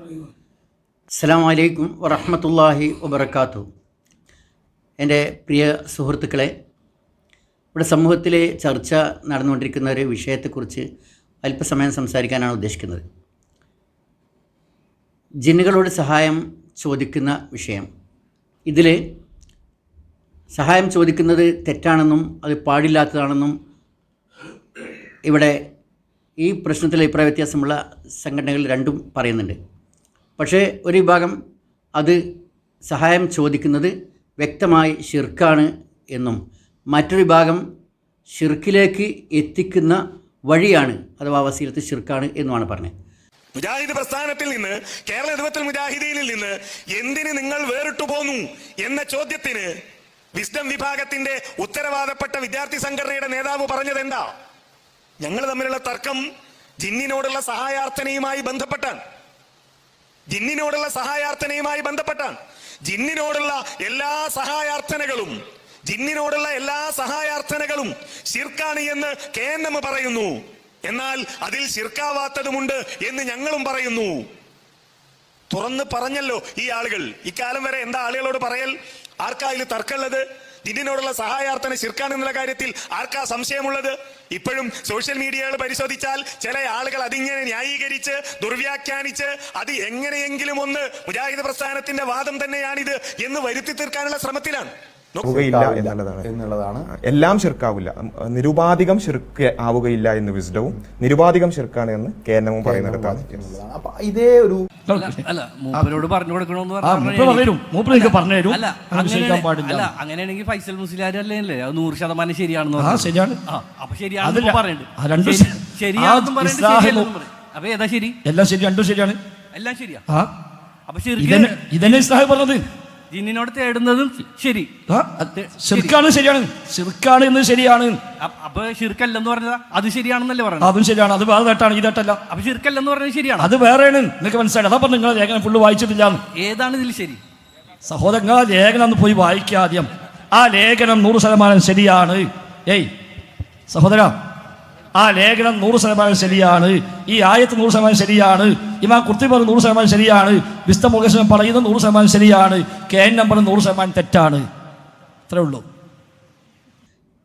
അസ്സാം വലൈക്കും വറഹമത്തല്ലാഹി വബർക്കാത്തു എന്റെ പ്രിയ സുഹൃത്തുക്കളെ ഇവിടെ സമൂഹത്തിലെ ചർച്ച നടന്നുകൊണ്ടിരിക്കുന്ന ഒരു വിഷയത്തെക്കുറിച്ച് അല്പസമയം സംസാരിക്കാനാണ് ഉദ്ദേശിക്കുന്നത്. ജിന്നുകളോട് സഹായം ചോദിക്കുന്ന വിഷയം. ഇതിൽ സഹായം ചോദിക്കുന്നത് തെറ്റാണെന്നും അത് പാടില്ലാത്തതാണെന്നും ഇവിടെ ഈ പ്രശ്നത്തിൽ അഭിപ്രായ വ്യത്യാസമുള്ള സംഘടനകൾ രണ്ടും പറയുന്നുണ്ട്. പക്ഷേ ഒരു വിഭാഗം അത് സഹായം ചോദിക്കുന്നത് വ്യക്തമായി ഷിർക്കാണ് എന്നും മറ്റൊരു വിഭാഗം ഷിർക്കിലേക്ക് എത്തിക്കുന്ന വഴിയാണ് അഥവാ വസീലത്ത് ഷിർക്കാണ് എന്നുമാണ് പറഞ്ഞത്. മുജാഹിദ് പ്രസ്ഥാനത്തിൽ നിന്ന് കേരള യുദ്ധത്തിൽ മുജാഹിദീനിൽ നിന്ന് എന്തിന് നിങ്ങൾ വേറിട്ടു പോന്നു എന്ന ചോദ്യത്തിന് വിസ്ഡം വിഭാഗത്തിന്റെ ഉത്തരവാദപ്പെട്ട വിദ്യാർത്ഥി സംഘടനയുടെ നേതാവ് പറഞ്ഞത് എന്താ? ഞങ്ങൾ തമ്മിലുള്ള തർക്കം ജിന്നിനോടുള്ള സഹായാർത്ഥനയുമായി ബന്ധപ്പെട്ടാണ്. ജിന്നിനോടുള്ള സഹായാർത്ഥനയുമായി ബന്ധപ്പെട്ടാണ്. ജിന്നിനോടുള്ള എല്ലാ സഹായാർത്ഥനകളും ജിന്നിനോടുള്ള എല്ലാ സഹായാർത്ഥനകളും ശിർക്കാണ് എന്ന് കെ എൻ എം പറയുന്നു. എന്നാൽ അതിൽ ശിർക്കാവാത്തതുമുണ്ട് എന്ന് ഞങ്ങളും പറയുന്നു. തുറന്ന് പറഞ്ഞല്ലോ ഈ ആളുകൾ. ഇക്കാലം വരെ എന്താ ആളുകളോട് പറയൽ? ആർക്കാ ഇതിൽ തർക്കമുള്ളത്? ജിന്നിനോടുള്ള സഹായാർത്ഥന ശിർക്കാൻ എന്നുള്ള കാര്യത്തിൽ ആർക്കാ സംശയമുള്ളത്? ഇപ്പോഴും സോഷ്യൽ മീഡിയകൾ പരിശോധിച്ചാൽ ചില ആളുകൾ അതിങ്ങനെ ന്യായീകരിച്ച് ദുർവ്യാഖ്യാനിച്ച് അത് എങ്ങനെയെങ്കിലും ഒന്ന് മുജാഹിദ് പ്രസ്ഥാനത്തിന്റെ വാദം തന്നെയാണിത് എന്ന് വരുത്തി തീർക്കാനുള്ള ശ്രമത്തിലാണ്. ശിർക്കാവില്ല. എന്നുള്ളതാണ്. എന്നുള്ളതാണ്. എല്ലാം ശിർക്കാവില്ല. നിരുപാധികം ശിർക്ക് ആവുകയില്ല എന്ന് വിസ്ഡവും നിരുപാധികം ശിർക്കാണ് എന്ന് കേരളവും പറയുന്നിടത്താണ് അപ്പൊ ഇതേ ഒരു അല്ല മൂപ്പരോട് പറഞ്ഞു കൊടുക്കണമെന്ന് പറഞ്ഞു അല്ല അങ്ങനെയാണെങ്കിൽ ഫൈസൽ മുസ്ലിയാർ അല്ലേ അത് നൂറ് ശതമാനം ശരിയാണെന്ന്. ശരിയാണ്. അപ്പൊ ശരിയാണെന്ന് പറയുന്നുണ്ട്. ശരിയാണെന്നും പറയുന്നുണ്ട് അപ്പൊ ഏതാ ശരി? എല്ലാം ശരി രണ്ടും ശരിയാണ്. എല്ലാം ശരിയാ. അപ്പൊ ഇതന്നെ ഇതന്നെ ഇസ്ലാഹ് പറഞ്ഞത്. ജിന്നിനോട് തേടുന്നതും ശരി. ശിർക്കാണ് ശരിയാണ്. ശിർക്കാണ് എന്ന് ശരിയാണ്. അപ്പൊ ശിർക്കല്ലെന്ന് പറഞ്ഞത്? അത് ശരിയാണെന്നല്ലേ പറഞ്ഞത് അതും ശരിയാണ്. അത് വേറെ തട്ടാണ് ഈ തട്ടല്ല. അപ്പൊ ശിർക്കല്ലെന്ന് പറഞ്ഞത് ശരിയാണ്. അത് വേറെയാണ്. നിങ്ങൾക്ക് മനസ്സിലായി. അതാ പറഞ്ഞു നിങ്ങൾ ലേഖനം ഫുള്ള് വായിച്ചിട്ടില്ല. ഏതാണ് ഇതിൽ ശരി? സഹോദരങ്ങൾ ലേഖനം ഒന്ന് പോയി വായിക്കാദ്യം ആദ്യം. ആ ലേഖനം നൂറ് ശതമാനം ശരിയാണ്. ഏയ് സഹോദര ആ ലേഖനം നൂറ് ശതമാനം ശരിയാണ്. ഈ ആയത്ത് നൂറ് ശതമാനം ശരിയാണ്. ഇമാം കുർത്തി പറഞ്ഞ നൂറ് ശതമാനം ശരിയാണ്. വിസ്ത മുഖേശ്വരൻ പറയുന്നത് നൂറ് ശതമാനം ശരിയാണ്. കെ എൻ നമ്പർ നൂറ് ശതമാനം തെറ്റാണ്. അത്രേ ഉള്ളൂ.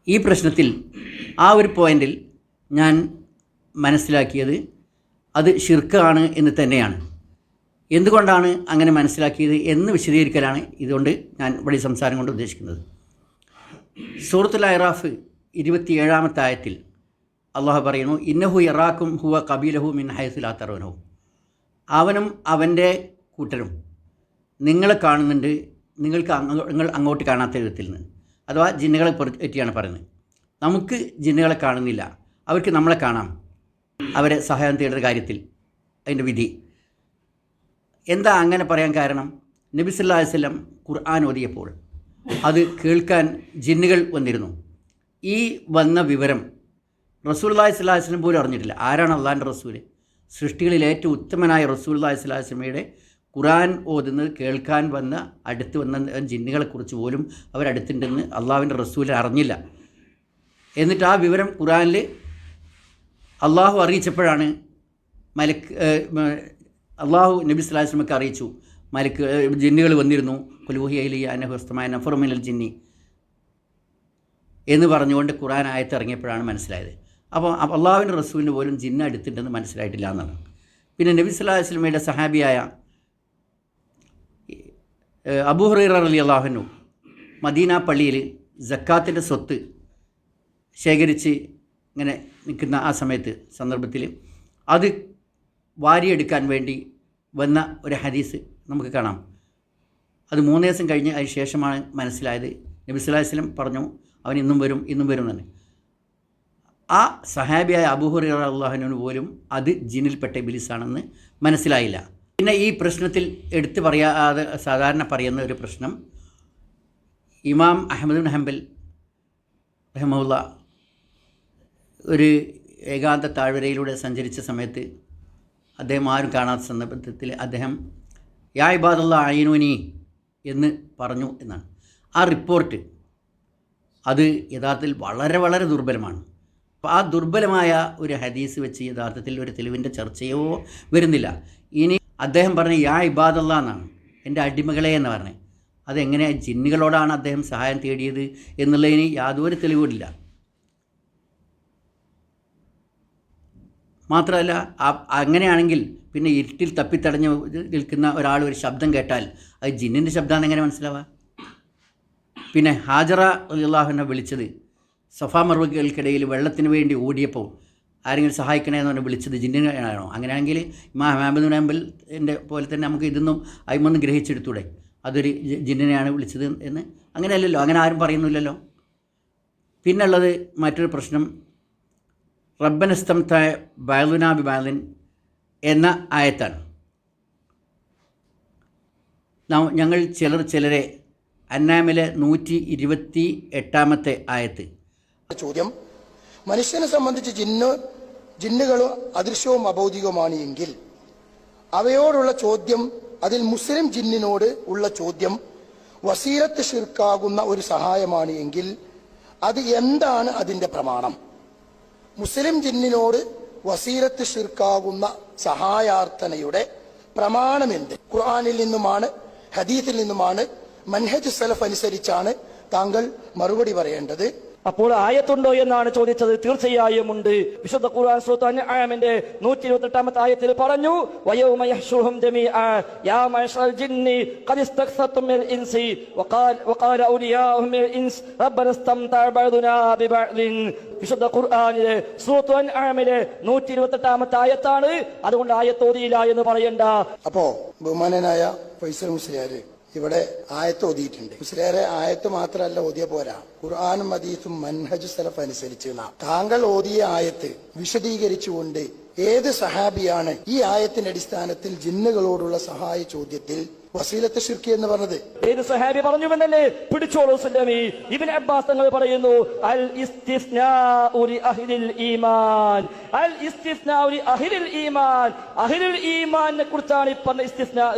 ഈ പ്രശ്നത്തിൽ ആ ഒരു പോയിന്റിൽ ഞാൻ മനസ്സിലാക്കിയത് അത് ഷിർക്കാണ് എന്ന് തന്നെയാണ്. എന്തുകൊണ്ടാണ് അങ്ങനെ മനസ്സിലാക്കിയത് എന്ന് വിശദീകരിക്കലാണ് ഇതുകൊണ്ട് ഞാൻ ഇവിടെ സംസാരം കൊണ്ട് ഉദ്ദേശിക്കുന്നത്. സൂറത്തുൽ ഐറാഫ് ഇരുപത്തിയേഴാമത്തെ ആയത്തിൽ അള്ളാഹു പറയുന്നു ഇന്നഹു ഇറാഖും ഹുവ കബീലഹു മിൻ ഹൈസുലാത്തറവനഹു അവനും അവന്റെ കൂട്ടരും നിങ്ങളെ കാണുന്നുണ്ട് നിങ്ങൾക്ക് നിങ്ങൾ അങ്ങോട്ട് കാണാത്ത വിധത്തിൽ നിന്ന്. അഥവാ ജിന്നുകളെ പറ്റിയാണ് പറയുന്നത്. നമുക്ക് ജിന്നുകളെ കാണുന്നില്ല അവർക്ക് നമ്മളെ കാണാം. അവരെ സഹായം തേടുന്ന കാര്യത്തിൽ അതിന്റെ വിധി. എന്താ അങ്ങനെ പറയാൻ കാരണം? നബി വസല്ലം ഖുർആൻ ഓതിയപ്പോൾ അത് കേൾക്കാൻ ജിന്നുകൾ വന്നിരുന്നു. ഈ വന്ന വിവരം റസൂൽല്ലാഹി സ്വലാഹിസ്ലം പോലും അറിഞ്ഞിട്ടില്ല. ആരാണ് അള്ളാഹിന്റെ റസൂൽ സൃഷ്ടികളിൽ ഏറ്റവും ഉത്തമനായ റസൂൽല്ലാഹി സ്വലാഹിസ്ലമയുടെ ഖുറാൻ ഓതുന്നത് കേൾക്കാൻ വന്ന അടുത്ത് വന്ന ജിന്നുകളെക്കുറിച്ച് പോലും അവരടുത്തുണ്ടെന്ന് അള്ളാഹുവിന്റെ റസൂൽ അറിഞ്ഞില്ല. എന്നിട്ട് ആ വിവരം ഖുറാനിൽ അള്ളാഹു അറിയിച്ചപ്പോഴാണ് മലക്ക് അള്ളാഹു നബി സ്വലാഹു വസ്ലമക്ക് അറിയിച്ചു. മലക്ക് ജിന്നുകൾ വന്നിരുന്നു. കുലുഹിയലി അനഹസ്തമായ നഫറുമിനൽ ജിന്നി എന്ന് പറഞ്ഞുകൊണ്ട് ഖുറാൻ ആയത്തിറങ്ങിയപ്പോഴാണ് മനസ്സിലായത്. അപ്പോൾ അള്ളാഹുവിന്റെ റസൂലിന് പോലും ജിന്ന എടുത്തിട്ടെന്ന് മനസ്സിലായിട്ടില്ല എന്നാണ്. പിന്നെ നബി സ്വല്ലാഹു വസ്ലമയുടെ സഹാബിയായ ഏഹ്, അബൂ ഹുറൈറ അലി അള്ളാഹുനു മദീന പള്ളിയിൽ ജക്കാത്തിന്റെ സ്വത്ത് ശേഖരിച്ച് ഇങ്ങനെ നിൽക്കുന്ന ആ സമയത്ത് സന്ദർഭത്തിൽ അത് വാരിയെടുക്കാൻ വേണ്ടി വന്ന ഒരു ഹദീസ് നമുക്ക് കാണാം. അത് മൂന്ന് ദിവസം കഴിഞ്ഞ് അതിന് ശേഷമാണ് മനസ്സിലായത്. നബി വസല്ലം പറഞ്ഞു അവൻ ഇന്നും വരും ഇന്നും വരും എന്ന് ആ സഹാബിയായ അബൂഹുറി അള്ളാഹുനു പോലും അത് ജിന്നിൽപ്പെട്ട ഇബിലിസാണെന്ന് മനസ്സിലായില്ല. പിന്നെ ഈ പ്രശ്നത്തിൽ എടുത്തു പറയാതെ സാധാരണ പറയുന്ന ഒരു പ്രശ്നം ഇമാം അഹമ്മദ് ഹംബൽ റഹമുല്ല ഒരു ഏകാന്ത താഴ്വരയിലൂടെ സഞ്ചരിച്ച സമയത്ത് അദ്ദേഹം ആരും കാണാത്ത സന്ദർഭത്തിൽ അദ്ദേഹം യാ ഇബാദുള്ള അയിനുനി എന്ന് പറഞ്ഞു എന്നാണ്. ആ റിപ്പോർട്ട് അത് യഥാർത്ഥത്തിൽ വളരെ വളരെ ദുർബലമാണ്. അപ്പോൾ ആ ദുർബലമായ ഒരു ഹദീസ് വെച്ച് യഥാർത്ഥത്തിൽ ഒരു തെളിവിന്റെ ചർച്ചയോ വരുന്നില്ല. ഇനി അദ്ദേഹം പറഞ്ഞ യാ ഇബാദല്ല എന്നാണ്. എന്റെ അടിമകളെ എന്ന് പറഞ്ഞത് അതെങ്ങനെ ജിന്നുകളോടാണ് അദ്ദേഹം സഹായം തേടിയത് എന്നുള്ളതിന് യാതൊരു തെളിവുമില്ല. മാത്രമല്ല അങ്ങനെയാണെങ്കിൽ പിന്നെ ഇരുട്ടിൽ തപ്പിത്തടഞ്ഞ് നിൽക്കുന്ന ഒരാൾ ഒരു ശബ്ദം കേട്ടാൽ അത് ജിന്നിന്റെ ശബ്ദമാണെന്ന് എങ്ങനെ മനസ്സിലാവുക? പിന്നെ ഹാജറ അള്ളാഹുവിനെ വിളിച്ചത് സഫാ മറുകൾക്കിടയിൽ വെള്ളത്തിന് വേണ്ടി ഓടിയപ്പോൾ ആരെങ്കിലും സഹായിക്കണേ എന്ന് പറഞ്ഞ് വിളിച്ചത് ജിന്നിനാണോ? അങ്ങനെയാണെങ്കിൽ ഇമാ ഹമാബിൻ നമ്പൽ എന്റെ പോലെ തന്നെ നമുക്ക് ഇതൊന്നും അയിമൊന്നും ഗ്രഹിച്ചെടുത്തൂടെ? അതൊരു ജിന്നിനെയാണ് വിളിച്ചത് എന്ന്. അങ്ങനെയല്ലല്ലോ അങ്ങനെ ആരും പറയുന്നില്ലല്ലോ. പിന്നുള്ളത് മറ്റൊരു പ്രശ്നം. റബ്ബനസ്തംതായ ബാലുനാബി ബാലിൻ എന്ന ആയത്താണ്. ഞങ്ങൾ ചിലർ ചിലരെ അന്നാമിലെ നൂറ്റി ഇരുപത്തി എട്ടാമത്തെ ആയത്ത്. ചോദ്യം. മനുഷ്യനെ സംബന്ധിച്ച് ജിന്ന് ജിന്നുകളും അദൃശ്യവും അഭൗതികവുമാണ് എങ്കിൽ അവയോടുള്ള ചോദ്യം അതിൽ മുസ്ലിം ജിന്നിനോട് ഉള്ള ചോദ്യം വസീലത്ത് ഷിർക്കാകുന്ന ഒരു സഹായമാണ് എങ്കിൽ അത് എന്താണ് അതിന്റെ പ്രമാണം? മുസ്ലിം ജിന്നിനോട് വസീലത്ത് ഷിർക്കാകുന്ന സഹായാർത്ഥനയുടെ പ്രമാണം എന്ത്? ഖുർആനിൽ നിന്നുമാണ് ഹദീസിൽ നിന്നുമാണ് മൻഹജ് സലഫ് അനുസരിച്ചാണ് താങ്കൾ മറുപടി പറയേണ്ടത്. അപ്പോൾ ആയത്തുണ്ടോ എന്നാണ് ചോദിച്ചത്. തീർച്ചയായും ഉണ്ട്. വിശുദ്ധ ഖുർആൻ സൂറത്ത് അൻആമിന്റെ നൂറ്റി ഇരുപത്തി എട്ടാമത്തെ ആയത്തിൽ പറഞ്ഞു വിശുദ്ധ ഖുർആനിലെ സൂറത്ത് അൻആമിലെ നൂറ്റി ആയത്താണ്. അതുകൊണ്ട് ആയത്ത് ഓതിയില്ല എന്ന് പറയണ്ട. അപ്പോ ബഹുമാനനായ ഫൈസൽ മുസ്ലിയാര് ഇവിടെ ആയത്ത് ഓതിയിട്ടുണ്ട്. മുസ്ലിയാരെ ആയത്ത് മാത്രമല്ല ഓതിയ പോരാ. ഖുർആാനും ഹദീസും മൻഹജ് സലഫ് അനുസരിച്ച് താങ്കൾ ഓതിയ ആയത്ത് വിശദീകരിച്ചുകൊണ്ട് ഏത് സഹാബിയാണ് ഈ ആയത്തിന്റെ അടിസ്ഥാനത്തിൽ ജിന്നുകളോടുള്ള സഹായ ചോദ്യത്തിൽ വസീലത്ത് ഷിർക്കി എന്ന് പറഞ്ഞത്. ഏത് സഹാബി പറഞ്ഞുവെന്നല്ലേ? പിടിച്ചോളൂ സുല്ലമി ഇബിൻ അബ്ബാസ് തങ്ങൾ പറയുന്നു അൽ ഇസ്തിസ്നാഉ ഉരി അഹ്ലിൽ ഈമാൻ. അൽ ഇസ്തിസ്നാഉ ഉരി അഹ്ലിൽ ഈമാൻ. അഹ്ലിൽ ഈമാനെ കുറിച്ചാണ് ഈ പറഞ്ഞ ഇസ്തിസ്നാ.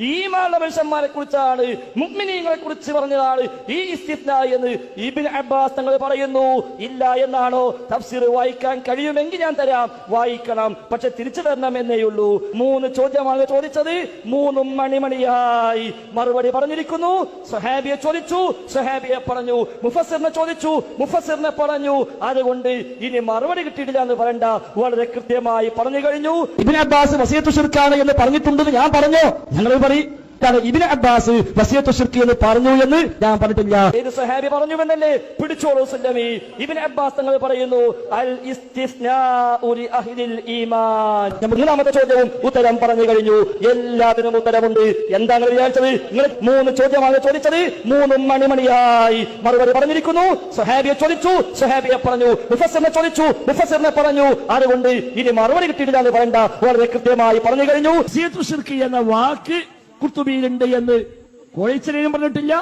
ഈമാനുള്ള മനുഷ്യന്മാരെ കുറിച്ചാണ് മുഅ്മിനീങ്ങളെ കുറിച്ച് പറഞ്ഞതാണ് ഈ ഇസ്തിസ്നാ എന്ന് ഇബിൻ അബ്ബാസ് തങ്ങൾ പറയുന്നു. ഇല്ല എന്നാണോ? തഫ്സീർ വായിക്കാൻ കഴിയുമെങ്കിൽ ഞാൻ തരാം. വായിക്കണം. പക്ഷെ തിരിച്ചു തരണം ഉള്ളൂ. മൂന്ന് ചോദ്യമാണ് ചോദിച്ചത്. മൂന്നും മണിമണിയായി മറുപടി പറഞ്ഞിരിക്കുന്നു. സഹാബിയെ ചോദിച്ചു. സഹാബിയെ പറഞ്ഞു മുഫസിറിനെ ചോദിച്ചു. മുഫസിറിനെ പറഞ്ഞു അതുകൊണ്ട് ഇനി മറുപടി കിട്ടിയിട്ടില്ല എന്ന് പറയണ്ട. വളരെ കൃത്യമായി പറഞ്ഞു കഴിഞ്ഞു. ഇബിൻ അബ്ബാസ് വസീയത്ത് ഷിർക്കാണ് എന്ന് പറഞ്ഞിട്ടുണ്ടെന്ന് ഞാൻ പറഞ്ഞു? ഞങ്ങൾ പറയും കാരണം ഇബിന് അബ്ബാസ് വസിയത്ത് ഷിർക്ക് എന്ന് പറഞ്ഞു എന്ന് ഞാൻ പറഞ്ഞിട്ടില്ല. ഏത് സഹാബി പറഞ്ഞുവെന്നല്ലേ? പിടിച്ചോളൂ സുല്ലമി ഇബിന് അബ്ബാസ് തങ്ങൾ പറയുന്നു അൽ ഇസ്തിസ്നാഉരി അഹ്ലിൽ ഈമാൻ. മൂന്നാമത്തെ ചോദ്യവും ഉത്തരം പറഞ്ഞു കഴിഞ്ഞു. എല്ലാത്തിനും ഉത്തരമുണ്ട്. എന്താണ് വിചാരിച്ചത്? നിങ്ങൾ മൂന്ന് ചോദ്യമാണ് ചോദിച്ചത്. മൂന്നും മണിമണിയായി മറുപടി പറഞ്ഞിരിക്കുന്നു. സുഹാബിയെ ചോദിച്ചു. സുഹാബിയെ പറഞ്ഞു. മുഫസറിനെ ചോദിച്ചു. മുഫസറിനെ പറഞ്ഞു. അതുകൊണ്ട് ഇനി മറുപടി കിട്ടിയിട്ടില്ല എന്ന് പറയണ്ട. വളരെ കൃത്യമായി പറഞ്ഞു കഴിഞ്ഞു. എന്ന വാക്ക് കുർത്തുബിയിലുണ്ട് എന്ന് കോഴിച്ചനെയും പറഞ്ഞിട്ടില്ല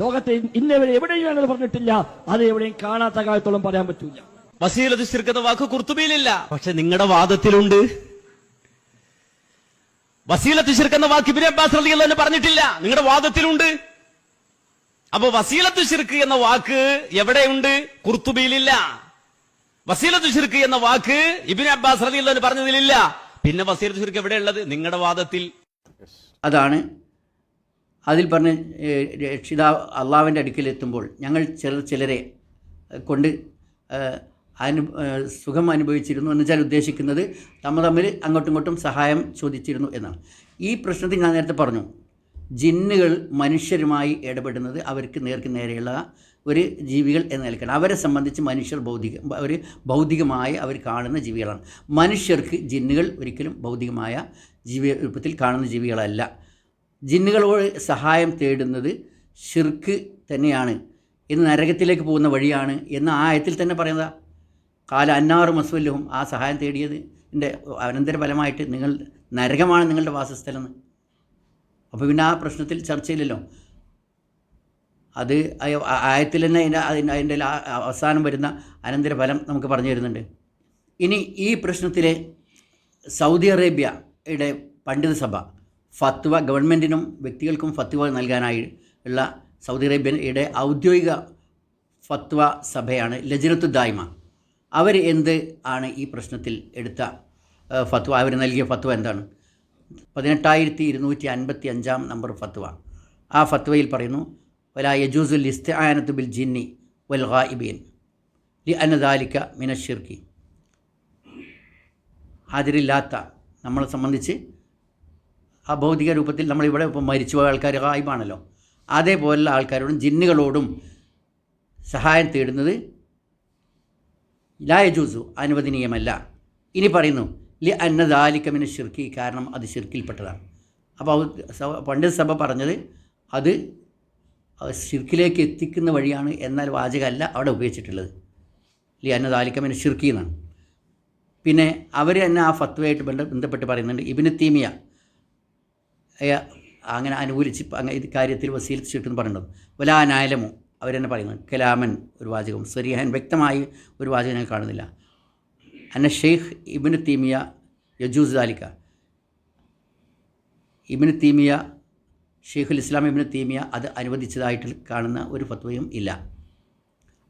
ലോകത്തെ ഇന്നവരെ എവിടെയും അങ്ങനെ പറഞ്ഞിട്ടില്ല. അത് എവിടെയും കാണാത്ത കാലത്തോളം പറയാൻ പറ്റൂല. വസീലത്ത് ശിർക്കെന്ന വാക്ക് കുർത്തുബിയിലില്ല പക്ഷെ നിങ്ങളുടെ വാദത്തിലുണ്ട്. വസീലത്ത് ശിർക്കെന്ന വാക്ക് ഇബിൻ അബ്ബാസ് റളിയല്ലാഹു അൻഹു പറഞ്ഞിട്ടില്ല. നിങ്ങളുടെ വാദത്തിലുണ്ട്. അപ്പൊ വസീലത്ത് ശിർക്ക് എന്ന വാക്ക് എവിടെയുണ്ട്? കുർത്തുബിയിലില്ല വസീലത്ത് ശിർക്ക് എന്ന വാക്ക് ഇബിൻ അബ്ബാസ് റളിയല്ലാഹു അൻഹു പറഞ്ഞതിലില്ല. പിന്നെ വസീലത്ത് ശിർക്ക് എവിടെയുള്ളത്? നിങ്ങളുടെ വാദത്തിൽ. അതാണ്. അതിൽ പറഞ്ഞ് രക്ഷിതാവ് അള്ളാവിന്റെ അടുക്കലെത്തുമ്പോൾ ഞങ്ങൾ ചിലർ ചിലരെ കൊണ്ട് അനു സുഖം അനുഭവിച്ചിരുന്നു എന്ന് വെച്ചാൽ ഉദ്ദേശിക്കുന്നത് തമ്മ തമ്മിൽ അങ്ങോട്ടും ഇങ്ങോട്ടും സഹായം ചോദിച്ചിരുന്നു എന്നാണ്. ഈ പ്രശ്നത്തിൽ ഞാൻ നേരത്തെ പറഞ്ഞു ജിന്നുകൾ മനുഷ്യരുമായി ഇടപെടുന്നത് അവർക്ക് നേർക്ക് നേരെയുള്ള ഒരു ജീവികൾ എന്ന് നിലക്കാണ്. അവരെ സംബന്ധിച്ച് മനുഷ്യർ ഭൗതിക അവർ ഭൗതികമായി അവർ കാണുന്ന ജീവികളാണ്. മനുഷ്യർക്ക് ജിന്നുകൾ ഒരിക്കലും ഭൗതികമായ ജീവി രൂപത്തിൽ കാണുന്ന ജീവികളല്ല. ജിന്നുകളോട് സഹായം തേടുന്നത് ഷിർക്ക് തന്നെയാണ്. എന്ന് നരകത്തിലേക്ക് പോകുന്ന വഴിയാണ് എന്ന ആയത്തിൽ തന്നെ പറയുന്നതാ. കാല അന്നാറ് മസ്വല്യവും ആ സഹായം തേടിയത് എന്റെ അനന്തരഫലമായിട്ട് നിങ്ങൾ നരകമാണ് നിങ്ങളുടെ വാസസ്ഥലം അപ്പോൾ പിന്നെ ആ പ്രശ്നത്തിൽ ചർച്ചയില്ലല്ലോ. അത് ആയത്തിൽ തന്നെ അതിന്റെ അതിന്റെ അവസാനം വരുന്ന അനന്തര ഫലം നമുക്ക് പറഞ്ഞു തരുന്നുണ്ട്. ഇനി ഈ പ്രശ്നത്തിലെ സൗദി അറേബ്യയുടെ പണ്ഡിത സഭ ഫത്വ ഗവൺമെന്റിനും വ്യക്തികൾക്കും ഫത്വ നൽകാനായി ഉള്ള സൗദി അറേബ്യയുടെ ഔദ്യോഗിക ഫത്വ സഭയാണ് ലജനത്തു ദായ്മ. അവർ എന്ത് ആണ് ഈ പ്രശ്നത്തിൽ എടുത്ത ഫത്വ? അവർ നൽകിയ ഫത്വ എന്താണ്? പതിനെട്ടായിരത്തി ഇരുന്നൂറ്റി അൻപത്തി അഞ്ചാം നമ്പർ ഫത്വ. ആ ഫത്വയിൽ പറയുന്നു വല യജൂസുൽ ജിന്നി വൽ ലി അനദാലിക്ക മിനഷിർക്കി ഹാജരില്ലാത്ത നമ്മളെ സംബന്ധിച്ച് ആ ഭൗതിക രൂപത്തിൽ നമ്മളിവിടെ ഇപ്പം മരിച്ചുപോയ ആൾക്കാർ ഗായിബാണല്ലോ. അതേപോലുള്ള ആൾക്കാരോടും ജിന്നുകളോടും സഹായം തേടുന്നത് ലായജൂസു അനുവദനീയമല്ല. ഇനി പറയുന്നു ലി അന്നദാലിക്കമിന് ഷിർക്കി കാരണം അത് ഷിർക്കിൽപ്പെട്ടതാണ് അപ്പോൾ പണ്ഡിത സഭ പറഞ്ഞത് അത് ഷിർക്കിലേക്ക് എത്തിക്കുന്ന വഴിയാണ് എന്നാൽ വാചകമല്ല അവിടെ ഉപയോഗിച്ചിട്ടുള്ളത്. ലി അന്നദാലിക്കമിന് ഷിർക്കി എന്നാണ്. പിന്നെ അവർ തന്നെ ആ ഫത്വയായിട്ട് ബന്ധ ബന്ധപ്പെട്ട് പറയുന്നുണ്ട്. ഇബിന് തീമിയ അങ്ങനെ അനുകൂലിച്ച് അങ്ങനെ ഇത് കാര്യത്തിൽ വസീലിച്ചിട്ടെന്ന് പറയുന്നത് വലാനായാലമോ അവർ തന്നെ പറയുന്നത് കലാമൻ ഒരു വാചകം സരിഹൻ വ്യക്തമായി ഒരു വാചകം ഞാൻ കാണുന്നില്ല. അന്ന ഷെയ്ഖ് ഇബിന് തീമിയ യജൂസ് ദാലിക്ക. ഇബിന് തീമിയ ഷെയ്ഖുൽ ഇസ്ലാം ഇബിന് തീമിയ അത് അനുവദിച്ചതായിട്ട് കാണുന്ന ഒരു ഫത്വയും ഇല്ല.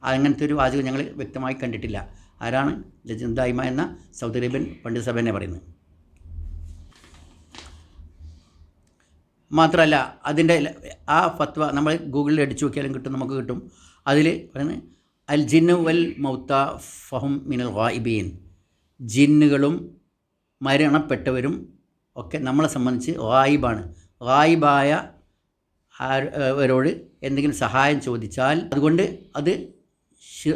അങ്ങനത്തെ ഒരു വാചകം ഞങ്ങൾ വ്യക്തമായി കണ്ടിട്ടില്ല. ആരാണ്? ലജന്തായ്മ എന്ന സൗദി അറേബ്യൻ പണ്ഡിത സഭ തന്നെ പറയുന്നത്. മാത്രമല്ല അതിന്റെ ആ ഫത്വ നമ്മൾ ഗൂഗിളിൽ അടിച്ചു നോക്കിയാലും കിട്ടും നമുക്ക് കിട്ടും. അതിൽ പറയുന്നത് അൽ ജിന്നു വൽ മൗത്ത ഫഹും മിനൽ വായിബീൻ ജിന്നുകളും മരണപ്പെട്ടവരും ഒക്കെ നമ്മളെ സംബന്ധിച്ച് ഗായിബാണ്. ഗായിബായ അവരോട് എന്തെങ്കിലും സഹായം ചോദിച്ചാൽ അതുകൊണ്ട് അത്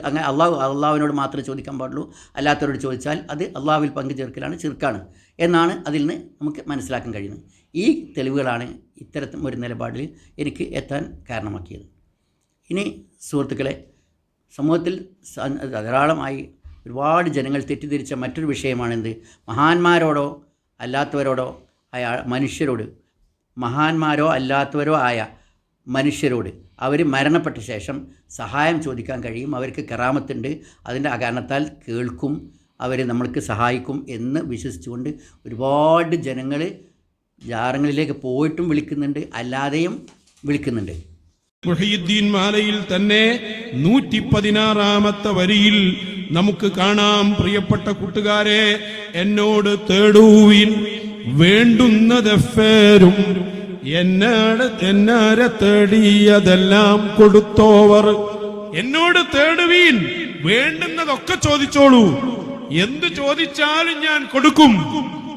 അങ്ങനെ അള്ളാഹു അള്ളാഹുവിനോട് മാത്രമേ ചോദിക്കാൻ പാടുള്ളൂ. അല്ലാത്തവരോട് ചോദിച്ചാൽ അത് അള്ളാഹുവിൽ പങ്കു ചേർക്കലാണ് ചെറുക്കാണ് എന്നാണ് അതിൽ നിന്ന് നമുക്ക് മനസ്സിലാക്കാൻ കഴിയുന്നത്. ഈ തെളിവുകളാണ് ഇത്തരത്തിൽ ഒരു നിലപാടിൽ എനിക്ക് എത്താൻ കാരണമാക്കിയത്. ഇനി സുഹൃത്തുക്കളെ സമൂഹത്തിൽ ധാരാളമായി ഒരുപാട് ജനങ്ങൾ തെറ്റിദ്ധരിച്ച മറ്റൊരു വിഷയമാണെന്ത്? മഹാന്മാരോടോ അല്ലാത്തവരോടോ അയാൾ മനുഷ്യരോട് മഹാന്മാരോ അല്ലാത്തവരോ ആയ മനുഷ്യരോട് അവർ മരണപ്പെട്ട ശേഷം സഹായം ചോദിക്കാൻ കഴിയും. അവർക്ക് കറാമത്തുണ്ട്. അതിന്റെ അകാരണത്താൽ കേൾക്കും. അവർ നമ്മൾക്ക് സഹായിക്കും എന്ന് വിശ്വസിച്ചുകൊണ്ട് ഒരുപാട് ജനങ്ങൾ ജാറങ്ങളിലേക്ക് പോയിട്ടും വിളിക്കുന്നുണ്ട്. അല്ലാതെയും വിളിക്കുന്നുണ്ട്. മുഹീദ്ദീൻ മാലയിൽ തന്നെ നൂറ്റി പതിനാറാമത്തെ വരിയിൽ നമുക്ക് കാണാം. പ്രിയപ്പെട്ട കൂട്ടുകാരെ എന്നോട് തേടൂവിൻ വേണ്ടുന്നതെഫേരും എന്നാട് എന്നാരെ തേടിയതെല്ലാം കൊടുത്തോവർ. എന്നോട് തേടുവീൻ വേണ്ടുന്നതൊക്കെ ചോദിച്ചോളൂ. എന്ത് ചോദിച്ചാലും ഞാൻ കൊടുക്കും.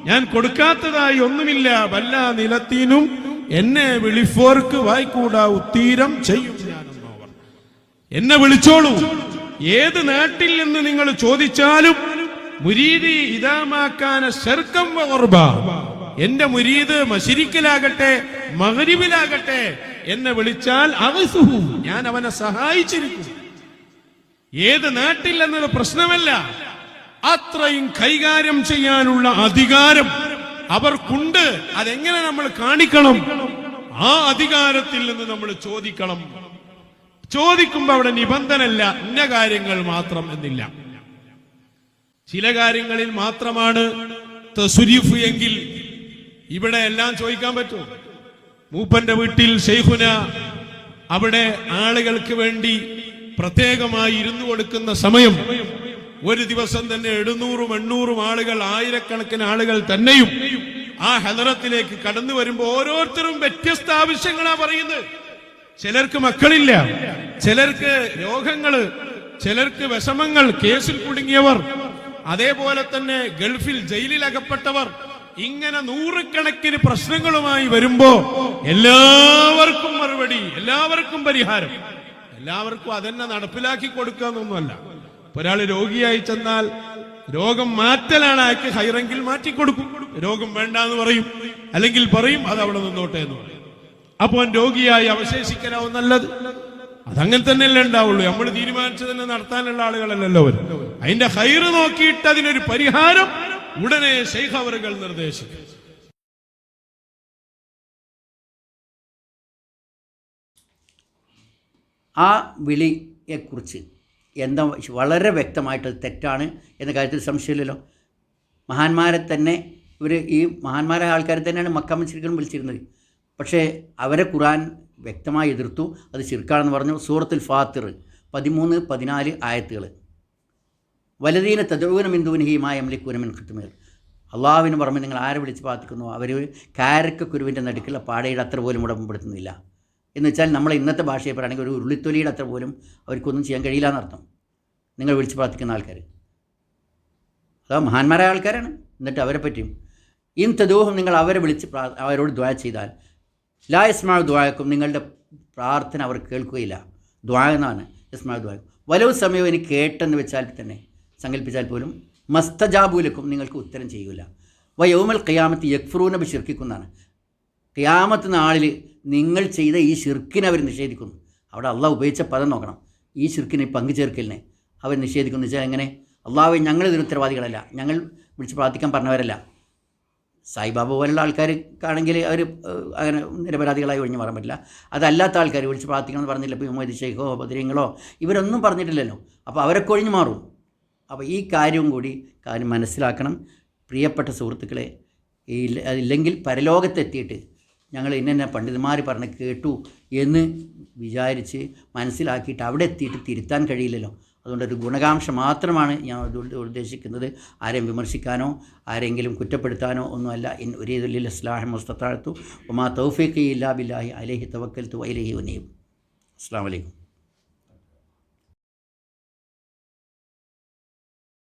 ഞാൻ കൊടുക്കാത്തതായി ഒന്നുമില്ല. വല്ല നിലത്തിനും എന്നെ വിളിഫോർക്ക് വായിക്കൂടാ ഉത്തീരം ചെയ്യും എന്നെ വിളിച്ചോളൂ. ഏത് നാട്ടിൽ നിന്ന് നിങ്ങൾ ചോദിച്ചാലും മുരീതി ഇതാമാക്കാന ശർക്കം ഓർബ എന്റെ മുരീദ് മശിരിക്കലാകട്ടെ മകരിവിലാകട്ടെ എന്നെ വിളിച്ചാൽ അവസുഹു ഞാൻ അവനെ സഹായിച്ചിരിക്കും. ഏത് നാട്ടിൽ എന്നത് പ്രശ്നമല്ല. അത്രയും കൈകാര്യം ചെയ്യാനുള്ള അധികാരം അവർക്കുണ്ട്. അതെങ്ങനെ നമ്മൾ കാണിക്കണം? ആ അധികാരത്തിൽ നിന്ന് നമ്മൾ ചോദിക്കണം. ചോദിക്കുമ്പോ അവിടെ നിബന്ധനല്ല ഇന്ന കാര്യങ്ങൾ മാത്രം എന്നില്ല. ചില കാര്യങ്ങളിൽ മാത്രമാണ് എങ്കിൽ ഇവിടെ എല്ലാം ചോദിക്കാൻ പറ്റും. മൂപ്പന്റെ വീട്ടിൽ ഷെയ്ഖുന അവിടെ ആളുകൾക്ക് വേണ്ടി പ്രത്യേകമായി ഇരുന്നു കൊടുക്കുന്ന സമയം ഒരു ദിവസം തന്നെ എഴുന്നൂറും എണ്ണൂറും ആളുകൾ ആയിരക്കണക്കിന് ആളുകൾ തന്നെയും ആ ഹദറത്തിലേക്ക് കടന്നു വരുമ്പോൾ ഓരോരുത്തരും വ്യത്യസ്ത ആവശ്യങ്ങളാ പറയുന്നത്. ചിലർക്ക് മക്കളില്ല ചിലർക്ക് രോഗങ്ങൾ ചിലർക്ക് വിഷമങ്ങൾ കേസിൽ കുടുങ്ങിയവർ അതേപോലെ തന്നെ ഗൾഫിൽ ജയിലിൽ അകപ്പെട്ടവർ ഇങ്ങനെ നൂറുകണക്കിന് പ്രശ്നങ്ങളുമായി വരുമ്പോ എല്ലാവർക്കും മറുപടി എല്ലാവർക്കും പരിഹാരം. എല്ലാവർക്കും അതെന്നെ നടപ്പിലാക്കി കൊടുക്കുക എന്നൊന്നുമല്ല. ഒരാൾ രോഗിയായി ചെന്നാൽ രോഗം മാറ്റലാണ് അയാൾക്ക് ഹൈറെങ്കിൽ മാറ്റി കൊടുക്കും രോഗം വേണ്ട എന്ന് പറയും. അല്ലെങ്കിൽ പറയും അത് അവിടെ നിന്നോട്ടെ എന്ന് പറയും. അപ്പോൾ രോഗിയായി അവശേഷിക്കലാവും നല്ലത്. അതങ്ങനെ തന്നെയല്ലേ ഉണ്ടാവുള്ളൂ. നമ്മൾ തീരുമാനിച്ചു തന്നെ നടത്താനുള്ള ആളുകളല്ലല്ലോ അവർ അതിന്റെ ഹൈറ് നോക്കിയിട്ട് അതിനൊരു പരിഹാരം ഉടനെ ഷെയ്ഖ് അവറുകൾ നിർദ്ദേശിക്കും. ആ വിളിയെക്കുറിച്ച് എന്താ വളരെ വ്യക്തമായിട്ട് തെറ്റാണ് എന്ന കാര്യത്തിൽ സംശയമില്ലല്ലോ. മഹാന്മാരെ തന്നെ ഇവർ ഈ മഹാന്മാരെ ആൾക്കാരെ തന്നെയാണ് മക്ക മുസ്ലിങ്ങളും വിളിച്ചിരുന്നത്. പക്ഷേ അവരെ ഖുറാൻ വ്യക്തമായി എതിർത്തു. അത് ശിർക്കാണെന്ന് പറഞ്ഞു. സൂറത്തുൽ ഫാത്തിർ പതിമൂന്ന് പതിനാല് ആയത്തുകൾ വലതീന തദൂന മിന്ദൂനഹിയുമായ അമലിക്കൂനമിൻ കിട്ടുമേൽ അള്ളാഹുവിന് പുറമെ നിങ്ങൾ ആരെ വിളിച്ച് പ്രാർത്ഥിക്കുന്നു? അവർ കാരക്ക കുരുവിന്റെ നടുക്കുള്ള പാടയുടെ അത്ര പോലും ഉടമ്പെടുത്തുന്നില്ല. എന്ന് വെച്ചാൽ നമ്മൾ ഇന്നത്തെ ഭാഷയെ പറയുകയാണെങ്കിൽ ഒരു ഉള്ളിത്തൊലിയുടെ അത്ര പോലും അവർക്കൊന്നും ചെയ്യാൻ കഴിയില്ല എന്നർത്ഥം. നിങ്ങൾ വിളിച്ച് പ്രാർത്ഥിക്കുന്ന ആൾക്കാർ. അതാ മഹാന്മാരായ ആൾക്കാരാണ്. എന്നിട്ട് അവരെ പറ്റിയും. ഇൻ തദൂഹം നിങ്ങൾ അവരെ വിളിച്ച് അവരോട് ദ്വാ ചെയ്താൽ ലാ ഇസ്മാ ദ്വായക്കും നിങ്ങളുടെ പ്രാർത്ഥന അവർ കേൾക്കുകയില്ല. ദ്വാ എന്നാണ് യസ്മാ ദ്വായക്കും വലവ് സമയവും എനിക്ക് കേട്ടെന്ന് വെച്ചാൽ തന്നെ സങ്കല്പിച്ചാൽ പോലും മസ്തജാബുലക്കും നിങ്ങൾക്ക് ഉത്തരം ചെയ്യൂല. വയോമൽ ഖിയാമത്ത് ബി ശിർക്കിക്കുന്നതാണ് ഖിയാമത്ത് നാളിൽ നിങ്ങൾ ചെയ്ത ഈ ഷിർക്കിനെ അവർ നിഷേധിക്കുന്നു. അവിടെ അള്ളാഹ് ഉപയോഗിച്ച പദം നോക്കണം. ഈ ഷിർക്കിനെ പങ്കു ചേർക്കലിനെ അവർ നിഷേധിക്കുന്നു. വെച്ചാൽ എങ്ങനെ? അള്ളാഹ് ഞങ്ങൾ ഇതിന് ഉത്തരവാദികളല്ല. ഞങ്ങൾ വിളിച്ച് പ്രാർത്ഥിക്കാൻ പറഞ്ഞവരല്ല. സായിബാബ പോലുള്ള ആൾക്കാർക്കാണെങ്കിൽ അവർ അങ്ങനെ നിരപരാധികളായി ഒഴിഞ്ഞു മാറാൻ പറ്റില്ല. അതല്ലാത്ത ആൾക്കാർ വിളിച്ച് പ്രാർത്ഥിക്കണം എന്ന് പറഞ്ഞില്ല. ഇപ്പോൾ മുഹമ്മദ് ഷെയ്ഖോ ബദ്രീങ്ങളോ ഇവരൊന്നും പറഞ്ഞിട്ടില്ലല്ലോ. അപ്പോൾ അവരൊക്കെ ഒഴിഞ്ഞു മാറും. അപ്പോൾ ഈ കാര്യവും കൂടി കാര്യം മനസ്സിലാക്കണം. പ്രിയപ്പെട്ട സുഹൃത്തുക്കളെ ഇല്ലെങ്കിൽ പരലോകത്തെത്തിയിട്ട് ഞങ്ങൾ ഇന്നെ പണ്ഡിതന്മാർ പറഞ്ഞ് കേട്ടു എന്ന് വിചാരിച്ച് മനസ്സിലാക്കിയിട്ട് അവിടെ എത്തിയിട്ട് തിരുത്താൻ കഴിയില്ലല്ലോ. അതുകൊണ്ട് ഒരു ഗുണകാംക്ഷ മാത്രമാണ് ഞാൻ ഉദ്ദേശിക്കുന്നത്. ആരെയും വിമർശിക്കാനോ ആരെങ്കിലും കുറ്റപ്പെടുത്താനോ ഒന്നുമല്ല. ഇൻ ഒരേതുല്ലിൽ ഇസ്ലാഹി മുസ്തത്താഴ്ത്തു. ഒമാ തൗഫീഖ് ഇല്ലാ ബില്ലാഹി അലഹി തവക്കൽ തു അലഹി ഉനീബ് അസ്സാം വലൈക്കും